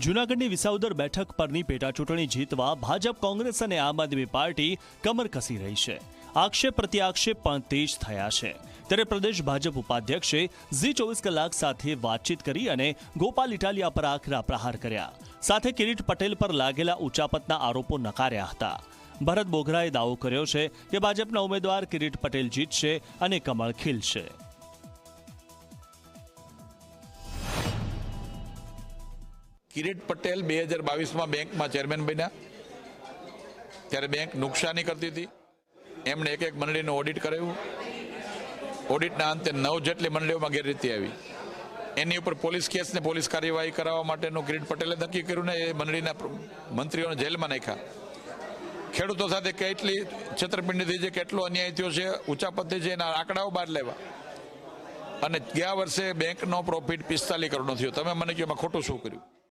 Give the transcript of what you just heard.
જૂનાગઢની વિસાવદર બેઠક પરની પેટા ચૂંટણી જીતવા ભાજપ, કોંગ્રેસ અને આમ આદમી પાર્ટી કમર કસી રહી છે. આક્ષેપ પ્રત્યાક્ષેપ પણ તેજ થયા છે. ત્યારે પ્રદેશ ભાજપ ઉપાધ્યક્ષે ઝી ચોવીસ કલાક સાથે વાતચીત કરી અને ગોપાલ ઇટાલિયા પર આકરા પ્રહાર કર્યા. સાથે કિરીટ પટેલ પર લાગેલા ઉચાપતના આરોપો નકાર્યા હતા. ભરત બોઘરાએ દાવો કર્યો છે કે ભાજપના ઉમેદવાર કિરીટ પટેલ જીતશે અને કમળ ખીલશે. કિરીટ પટેલ બે હજાર બાવીસમાં બેંકમાં ચેરમેન બન્યા. ત્યારે બેંક નુકસાની કરતી હતી. એમણે એક એક મંડળીનું ઓડિટ કરાવ્યું. ઓડિટના અંતે નવ જેટલી મંડળીઓમાં ગેરરીતિ આવી. એની ઉપર પોલીસ કેસને પોલીસ કાર્યવાહી કરાવવા માટેનું કિરીટ પટેલે નક્કી કર્યું ને એ મંડળીના મંત્રીઓને જેલમાં નાખ્યા. ખેડૂતો સાથે કેટલી છેતરપિંડી થઈ છે, કેટલો અન્યાય થયો છે, ઊંચા પદ્ધતિ છે, એના આંકડાઓ બહાર લેવા અને ગયા વર્ષે બેંકનો પ્રોફિટ પિસ્તાલીસ કરોડનો થયો. તમે મને કહો ખોટું શું કર્યું?